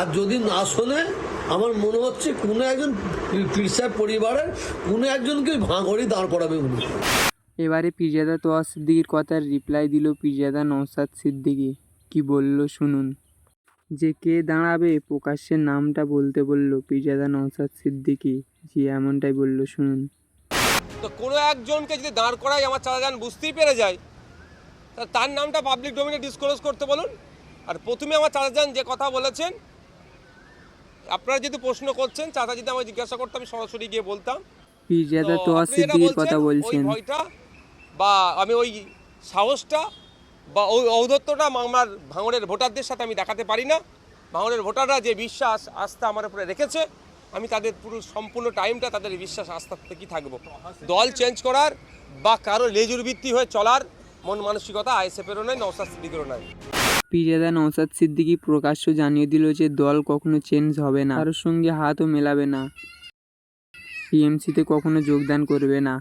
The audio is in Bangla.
আর যদি না শোনে আমার মনে হচ্ছে কোনো একজন পীরসাহেব পরিবারের কোনো একজনকে ভাঙড়ি দাঁড় করাবে উনি এবারে পিরজাদা তোয়া সিদ্দিকির কথার রিপ্লাই দিল পিরজাদা নৌসাদ সিদ্দিকি। কি বলল শুনুন। যে কে দাঁড়াবে প্রকাশ্যে নামটা বলতে বলল পিরজাদা নৌসাদ সিদ্দিকি। জি এমনটাই বলল শুনুন। তো কোনো একজনকে যদি দাঁড় করাই আমার চাচাজান বুঝতেই পেরে যায়। তা তার নামটা পাবলিক ডোমিনে ডিসক্লোজ করতে বলুন। আর প্রথমে আমার চাচাজান যে কথা বলেছেন আপনারা যদি প্রশ্ন করছেন চাচা যদি আমাকে জিজ্ঞাসা করতো আমি সরাসরি গিয়ে বলতাম। পিরজাদা তো সিদ্দিকির কথা বলছেন। ভয়টা বা আমি ওই সাহসটা বা ওই ঔদ্ধত্যটা আমার ভাঙড়ের ভোটারদের সাথে আমি দেখাতে পারি না। ভাঙড়ের ভোটাররা যে বিশ্বাস আস্থা আমার উপরে রেখেছে আমি তাদের পুরো সম্পূর্ণ টাইমটা তাদের বিশ্বাস আস্থার থেকেই থাকব। দল চেঞ্জ করার বা কারও লেজুর ভিত্তি হয়ে চলার মন মানসিকতা আইএসএফেরও নয় নওসাদ সিদ্দিকেরও নয় পিজাদা নৌসাদ সিদ্দিকি প্রকাশ্য জানিয়ে দিল যে দল কখনো চেঞ্জ হবে না, কারোর সঙ্গে হাতও মেলাবে না। টিএমসিতে কখনো যোগদান করবে না।